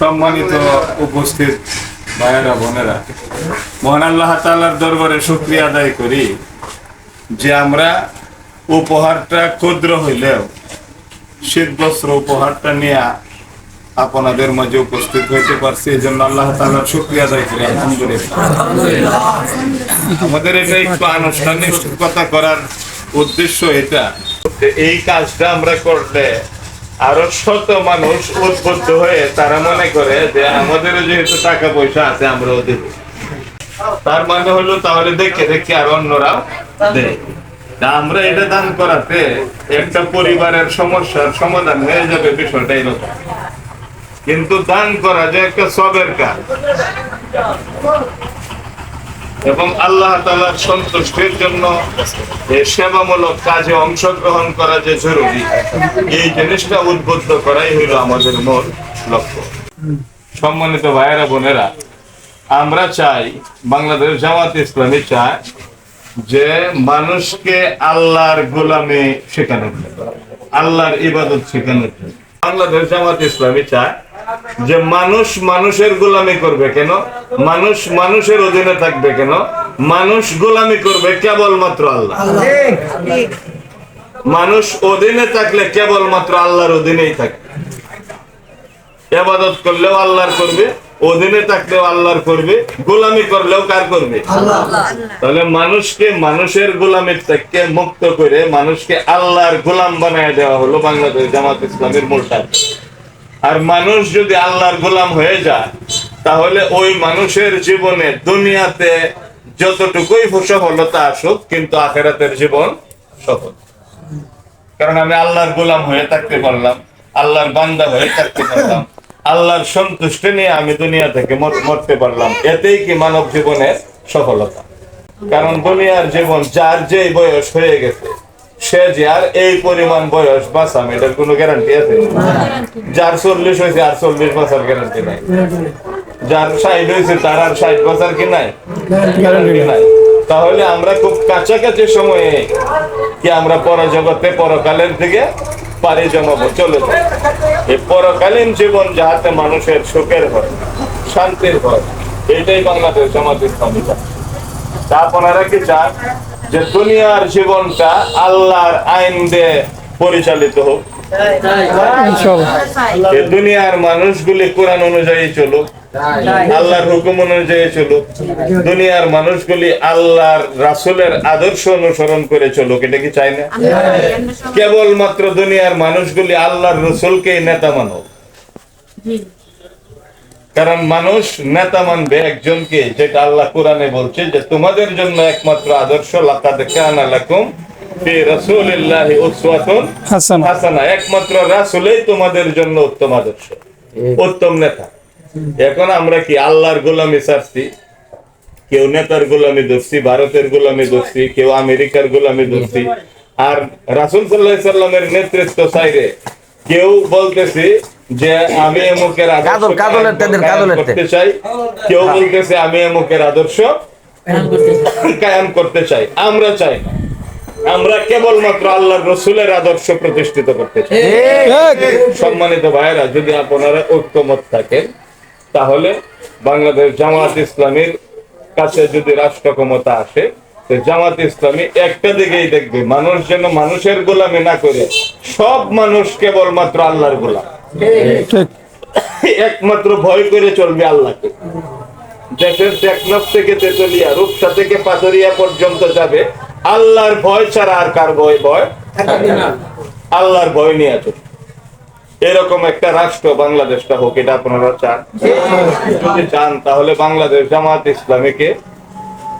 সম্মানিত উপস্থিত ভাইয়েরা, বোনেরা, মহান আল্লাহ তাআলার দরবারে শুক্রিয়া আদায় করি যে আমরা উপহারটা ক্ষুদ্র হইলেও শীত বস্ত্র উপহারটা নিয়ে আপনাদের মাঝে উপস্থিত হইতে পারছি এই জন্য আল্লাহ তাআলার শুক্রিয়া আদায় করি, আলহামদুলিল্লাহ। আমাদের এটা একটু আনুষ্ঠানিকতা করার উদ্দেশ্য এটা এই কাজটা আমরা করলে আরও শত মানুষ উদ্বুদ্ধ হয়ে তারা মনে করে যে আমাদের যেহেতু টাকা পয়সা আছে আমরা ওদের তার মানে হলো, তাহলে দেখে দেখে আর অন্যরাও দেয়। আমরা এটা দান করাতে একটা পরিবারের সমস্যার সমাধান হয়ে যাবে বিষয়টা এরকম। কিন্তু দান করা যে একটা সবের কাজ। এবং আল্লাহ তালার সন্তুষ্টির জন্য সেবামূলক কাজে অংশগ্রহণ করা যে জরুরি, এই জিনিসটা উদ্বুদ্ধ করাই হইল আমাদের মূল লক্ষ্য। সম্মানিত ভাইয়েরা, বোনেরা, আমরা চাই বাংলাদেশ জামাত ইসলামী চায় যে মানুষকে আল্লাহর গোলামে শেখানো আল্লাহর ইবাদত শেখানো বাংলাদেশ জামাত ইসলামী চায় যে মানুষ মানুষের গোলামি করবে কেন? মানুষ মানুষের অধীনে থাকবে কেন? মানুষ গোলামি করবে কেবলমাত্র আল্লাহ। মানুষ অধীনে থাকলে কেবলমাত্র আল্লাহর অধীনেই থাকবে এবাদত করলেও আল্লাহর করবে, অধীনে থাকলেও আল্লাহর করবে, গোলামি করলেও কার করবে? তাহলে মানুষকে মানুষের গোলামির থেকে মুক্ত করে মানুষকে আল্লাহর গোলাম বানায় দেওয়া হলো বাংলাদেশ জামাত ইসলামের কাজ আর মানুষ যদি আল্লাহর গোলাম হয়ে যায়, তাহলে ওই মানুষের জীবনে দুনিয়াতে যতটুকুই সফলতা আসুক, কিন্তু আখেরাতের জীবন সফল। কারণ আমি আল্লাহর গোলাম হয়ে থাকতে পারলাম, আল্লাহর বান্দা হয়ে থাকতে পারলাম, আল্লাহর সন্তুষ্টি নিয়ে আমি দুনিয়া থেকে মর- মরতে পারলাম, এতেই কি মানব জীবনের সফলতা? কারণ দুনিয়ার জীবন যার যে বয়স হয়ে গেছে সে যে আর এই পরিমাণ বয়স এটার কোনো গ্যারান্টি আছে? যার চল্লিশ হয়েছে, আর চল্লিশ গ্যারান্টি নাই। যার ষাট হয়েছে, তার আর ষাট কি নাই? গ্যারান্টি নাই। তাহলে আমরা খুব কাছাকাছি সময়ে কি আমরা পরজগতে পরকালের দিকে পাড়ি জমাবো? চলে যাই এই পরকালীন জীবন যাহাতে মানুষের সুখের হয়, শান্তির হয় এটাই বাংলাদেশ জামাত তা আপনারা কি চান? যে দুনিয়ার জীবনটা আল্লাহর আইন দিয়ে পরিচালিত হোক। দুনিয়ার মানুষগুলি কোরআন অনুযায়ী চলুক আল্লাহর হুকুম অনুযায়ী চলুক দুনিয়ার মানুষগুলি আল্লাহর রাসুলের আদর্শ অনুসরণ করে চলুক এটা কি চাই না? কেবলমাত্র দুনিয়ার মানুষগুলি আল্লাহর রসুলকেই নেতা মানব কারণ মানুষ নেতা মানবে একজনকে যেটা আল্লাহ কোরআনে বলছে যে তোমাদের জন্য একমাত্র আদর্শ লাকাদ কানা লাকুম ফি রাসূলিল্লাহি উসওয়াতুন হাসানা। হাসানা। একমাত্র রাসূলই তোমাদের জন্য উত্তম আদর্শ উত্তম নেতা। এখন আমরা কি আল্লাহর গোলামি ছাড়ছি কেউ নেতার গোলামি ধরছি ভারতের গোলামি ধরছি কেউ আমেরিকার গোলামি ধরছি। আর রাসুল সাল্লাহ সাল্লামের নেতৃত্ব সাইরে কেউ বলতেছে যে আমি এমুকের আদর্শ কাদলের তেদের, কাদলের করতে চাই। কেউ বলতেছে আমি এমুকের আদর্শ কায়েম করতে চাই। আমরা চাই না। আমরা কেবলমাত্র আল্লাহর রসুলের আদর্শ প্রতিষ্ঠিত করতে চাই। সম্মানিত ভাইয়েরা যদি আপনারা ঐক্যমত থাকেন তাহলে বাংলাদেশ জামাত ইসলামের কাছে যদি রাষ্ট্র ক্ষমতা আসে জামাত ইসলামী একটা দিকেই দেখবে মানুষ যেন মানুষের গোলামি না করে সব মানুষ কেবলমাত্র আল্লাহর গোলাম। একমাত্র ভয় করে চলবে আল্লাহকে। দেশের টেকনফ থেকে তেতুলিয়া রূপসা থেকে পাথরিয়া পর্যন্ত যাবে আল্লাহর ভয় ছাড়া আর কার ভয় ভয়? আল্লাহর ভয় নিয়ে চলবে এরকম একটা রাষ্ট্র বাংলাদেশটা হোক এটা আপনারা চান? যদি চান তাহলে বাংলাদেশ জামাত ইসলামীকে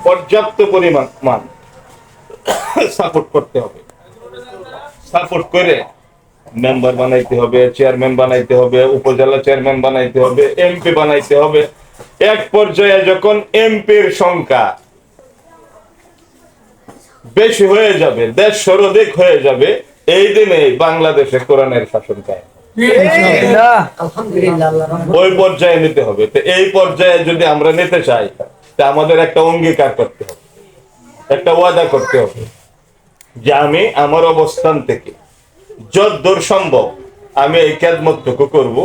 পর্যাপ্ত পরিমাণ মান সাপোর্ট করতে হবে। সাপোর্ট করে মেম্বার বানাইতে হবে চেয়ারম্যান বানাইতে হবে উপজেলা চেয়ারম্যান বানাইতে হবে এমপি বানাইতে হবে। এক পর্যায়ে যখন এমপির সংখ্যা বেশি হয়ে যাবে দেশ সর্বাধিক হয়ে যাবে এই দিনে বাংলাদেশে কোরআনের শাসন কায়ে ওই পর্যায়ে নিতে হবে। তো এই পর্যায়ে যদি আমরা নিতে চাই তা আমাদের একটা অঙ্গীকার করতে হবে। একটা ওয়াদা করতে হবে যে আমি আমার অবস্থান থেকে যত দূর সম্ভব আমি এই খেদমতটুকু করব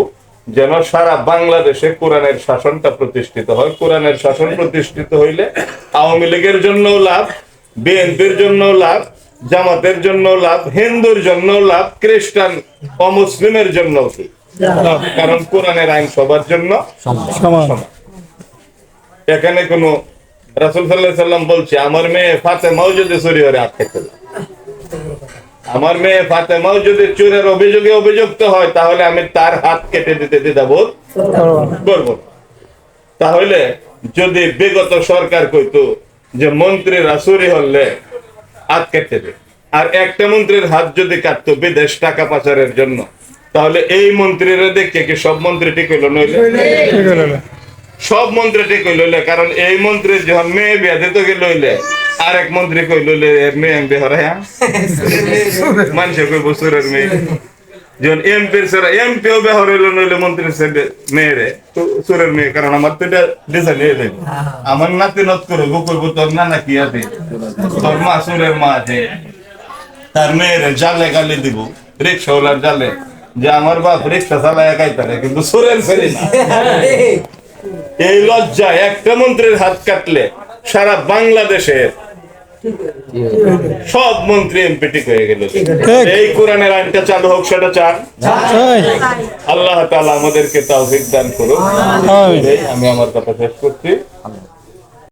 যেন সারা বাংলাদেশে কোরআনের শাসনটা প্রতিষ্ঠিত হয়। কোরআনের শাসন প্রতিষ্ঠিত হইলে আওয়ামী লীগের জন্য লাভ বিএনপির জন্য লাভ জামাতের জন্য লাভ হিন্দুর জন্য লাভ খ্রিস্টান অমুসলিমের জন্য কারণ কোরআনের আইন সবার জন্য সমান। এখানে কোনো রাসুল সাল্লাম বলছে, আমার মেয়ে ফাতেমাও যদি চুরি করে আটকে আমার মেয়ে ফাতেমাও যদি চুরের অভিযোগে অভিযুক্ত হয়, তাহলে আমি তার হাত কেটে দিতে দ্বিধাবোধ করব তাহলে যদি বিগত সরকার কইতো যে মন্ত্রী রাসুরি হলে হাত কেটে দেবে আর একটা মন্ত্রীর হাত যদি কাটতো বিদেশ টাকা পাচারের জন্য, তাহলে এই মন্ত্রীরা দেখে কি সব মন্ত্রী ঠিক হইল নইলে? সব মন্ত্রী ঠিক হইলে কারণ এই মন্ত্রী যখন মেয়ে বিয়া দিতে গেল হইলে আর এক মন্ত্রী কই কইল মেয়ে আমি বেহরা হ্যাঁ? মানুষে কই বছরের মেয়ে? যখন এমপির সেরা এমপিও বেহর হইল, নইলে মন্ত্রীর ছেলে মেয়েরে তো সুরের মেয়ে, কারণ আমার তো এটা ডিজাইন হয়ে যাবে আমার নাতি নত করে গো করব তোর নানা কি আছে? তোর মা সুরের মা আছে। তার মেয়েরে জালে গালি দিব, রিক্সাওয়ালার জালে। যে আমার বাপ রিক্সা চালায়, একাই পারে কিন্তু সুরের ছেলে না। এই লজ্জায় একটা মন্ত্রীর হাত কাটলে সারা বাংলাদেশের সব মন্ত্রী এমপি ঠিক হয়ে গেল। এই কোরআনের আইনটা চালু হোক সেটা চান। আল্লাহ তালা আমাদেরকে তাও দান করুক। আমি আমার কথা শেষ করছি।